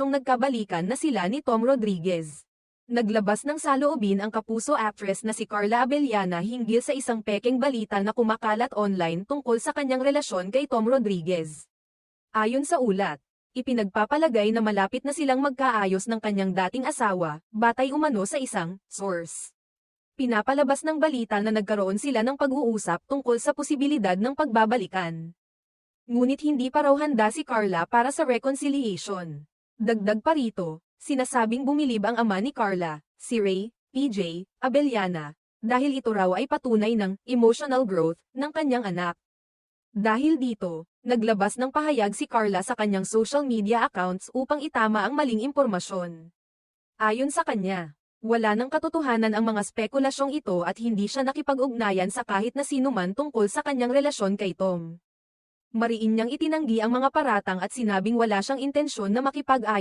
anunsyo'ng nagkabalikan na sila ni Tom Rodriguez. Naglabas ng saloobin ang kapuso actress na si Carla Abellana hinggil sa isang pekeng balita na kumakalat online tungkol sa kanyang relasyon kay Tom Rodriguez. Ayon sa ulat, ipinagpapalagay na malapit na silang magkaayos ng kanyang dating asawa, batay umano sa isang source. Pinapalabas ng balita na nagkaroon sila ng pag-uusap tungkol sa posibilidad ng pagbabalikan. Ngunit hindi pa raw handa si Carla para sa reconciliation. Dagdag pa rito, sinasabing bumilib ang ama ni Carla, si Ray, PJ, Abellana, dahil ito raw ay patunay ng emotional growth ng kanyang anak. Dahil dito, naglabas ng pahayag si Carla sa kanyang social media accounts upang itama ang maling impormasyon. Ayon sa kanya, wala ng katotohanan ang mga spekulasyong ito at hindi siya nakipag-ugnayan sa kahit na sino man tungkol sa kanyang relasyon kay Tom. Mariin niyang itinanggi ang mga paratang at sinabing wala siyang intensyon na makipag-ayon.